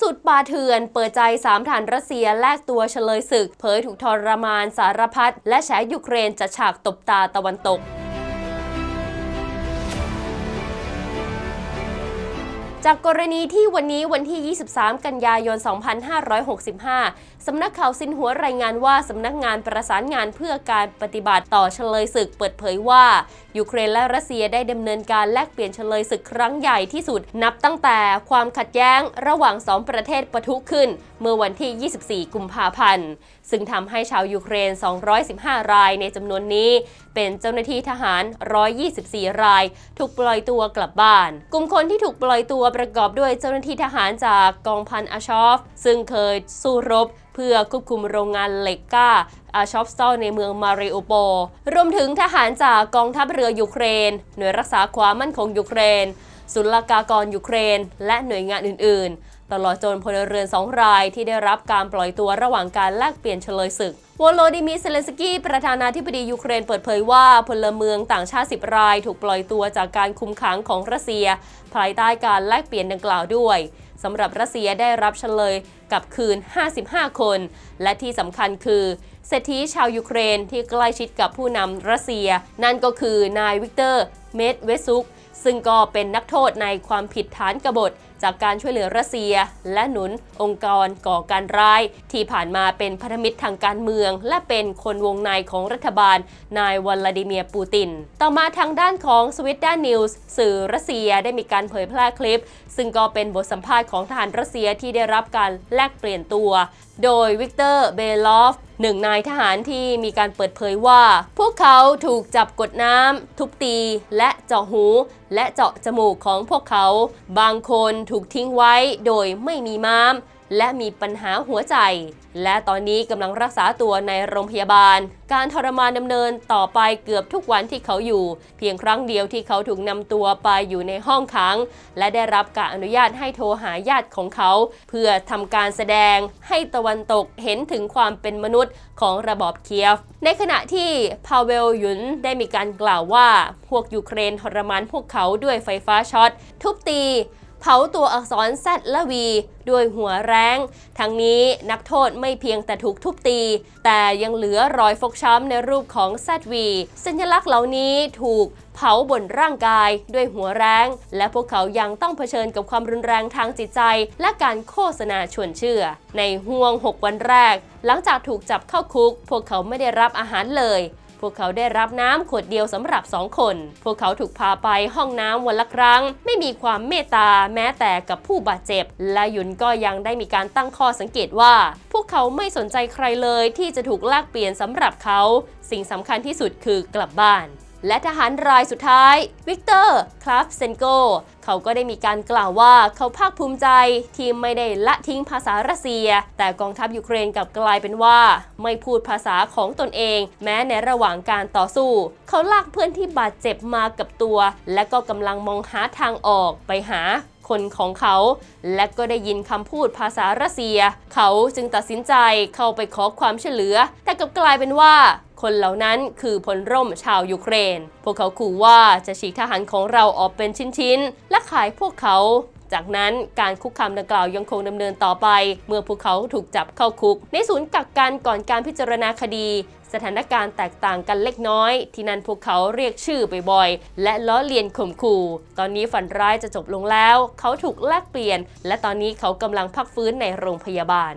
สุดปาเถื่อนเปิดใจสามฐานรัสเซียแลกตัวเฉลยศึก เผยถูกทรมานสารพัดและแฉยูเครนจะฉากตบตาตะวันตก จากกรณีที่วันนี้วันที่ 23 กันยายน 2565 สำนักข่าวซินหัวรายงานว่า สำนักงานประสานงานเพื่อการปฏิบัติต่อเฉลยศึกเปิดเผยว่า ยูเครนและรัสเซียได้ดำเนินการแลกเปลี่ยนเฉลยศึกครั้งใหญ่ที่สุด นับตั้งแต่ความขัดแย้งระหว่างสองประเทศปะทุขึ้น เมื่อวันที่ 24 กุมภาพันธ์ ซึ่งทำให้ชาวยูเครน 215 รายในจำนวนนี้ เป็นเจ้าหน้าที่ทหาร 124 ราย ถูกปล่อยตัวกลับบ้าน กลุ่มคนที่ถูกปล่อยตัวประกอบด้วยเจ้าหน้าที่ทหารจากกองพันอาชอฟ ซึ่งเคยสู้รบเพื่อควบคุมโรงงานเหล็กก้าอาชอฟสตอในเมืองมาริโอโป รวมถึงทหารจากกองทัพเรือยูเครน หน่วยรักษาความมั่นคงยูเครน ศุลกากรยูเครน และหน่วยงานอื่น ๆ ตลอดจนพลเรือนสองรายที่ได้รับการปล่อยตัวระหว่างการแลกเปลี่ยนเฉลยศึกวโลดิมีร์เซเลนสกี้ประธานาธิบดียูเครนเปิดเผยว่าพลเมืองต่างชาติ 10 รายถูกปล่อยตัวจากการคุมขังของรัสเซีย ภายใต้การแลกเปลี่ยนดังกล่าวด้วยสำหรับรัสเซียได้รับเฉลยกับคืน 55 คน และที่สำคัญคือเศรษฐีชาวยูเครนที่ใกล้ชิดกับผู้นำรัสเซีย นั่นก็คือนายวิกเตอร์ เมดเวซุก ซึ่งก็เป็นนักโทษในความผิดฐานกบฏ จากการช่วยเหลือรัสเซีย และหนุนองค์กรก่อการร้าย ที่ผ่านมาเป็นพันธมิตรทางการเมือง และเป็นคนวงในของรัฐบาล นายวลาดิเมียร์ปูติน ต่อมาทางด้านของสวิตด้านนิวส์สื่อรัสเซียได้มีการเผยแพร่คลิป ซึ่งก็เป็นบทสัมภาษณ์ของทหารรัสเซียที่ได้รับการแลกเปลี่ยนตัว โดยวิกเตอร์เบลอฟหนึ่งนายทหารที่มีการเปิดเผยว่า พวกเขาถูกจับกดน้ำทุบตี และเจาะหู และเจาะจมูกของพวกเขา บางคนถูกทิ้งไว้โดยไม่มีม้าม และมีปัญหาหัวใจ และตอนนี้กำลังรักษาตัวในโรงพยาบาล การทรมานดำเนินต่อไปเกือบทุกวันที่เขาอยู่ เพียงครั้งเดียวที่เขาถูกนำตัวไปอยู่ในห้องขัง และได้รับการอนุญาตให้โทรหาญาติของเขา เพื่อทำการแสดงให้ตะวันตกเห็นถึงความเป็นมนุษย์ของระบอบเคียฟ ในขณะที่พาเวลยุนได้มีการกล่าวว่า พวกยูเครนทรมานพวกเขาด้วยไฟฟ้าช็อต ทุบตี เผาตัวอักษร Z และ V ด้วยหัวแรงทั้งนี้นักโทษไม่เพียงแต่ถูกทุบตี แต่ยังเหลือรอยฟกช้ำในรูปของ ZV สัญลักษณ์เหล่านี้ถูกเผาบนร่างกายด้วยหัวแรง และพวกเขายังต้องเผชิญกับความรุนแรงทางจิตใจ และการโฆษณาชวนเชื่อ ในห่วง 6 วันแรก หลังจากถูกจับเข้าคุก พวกเขาไม่ได้รับอาหารเลย พวกเขาได้รับน้ำขวดเดียวสำหรับสองคน พวกเขาถูกพาไปห้องน้ำวันละครั้ง ไม่มีความเมตตาแม้แต่กับผู้บาดเจ็บ และยุนก็ยังได้มีการตั้งข้อสังเกตว่า พวกเขาไม่สนใจใครเลยที่จะถูกลากเปลี่ยนสำหรับเขา สิ่งสำคัญที่สุดคือกลับบ้าน และทหารรายสุดท้าย วิกเตอร์ คลาฟเซนโก เขาก็ได้มีการกล่าวว่าเขาภาคภูมิใจที่ไม่ได้ละทิ้งภาษารัสเซีย แต่กองทัพยูเครนกลับกลายเป็นว่า ไม่พูดภาษาของตนเอง แม้ในระหว่างการต่อสู้ เขาลากเพื่อนที่บาดเจ็บมากับตัว และก็กำลังมองหาทางออกไปหาคนของเขา และก็ได้ยินคำพูดภาษารัสเซีย เขาจึงตัดสินใจเข้าไปขอความช่วยเหลือ แต่กลับกลายเป็นว่า คนเหล่านั้นคือพลร่มชาวยูเครน พวกเขาขู่ว่าจะฉีกทหารของเราออกเป็นชิ้นๆ และขายพวกเขาจากนั้นการคุกคามดังกล่าวยังคงดำเนินต่อไป เมื่อพวกเขาถูกจับเข้าคุก ในศูนย์กักกันก่อนการพิจารณาคดี สถานการณ์แตกต่างกันเล็กน้อย ที่นั่นพวกเขาเรียกชื่อบ่อยๆและล้อเลียนข่มขู่ตอนนี้ฝันร้ายจะจบลงแล้ว เขาถูกแลกเปลี่ยน และตอนนี้เขากำลังพักฟื้นในโรงพยาบาล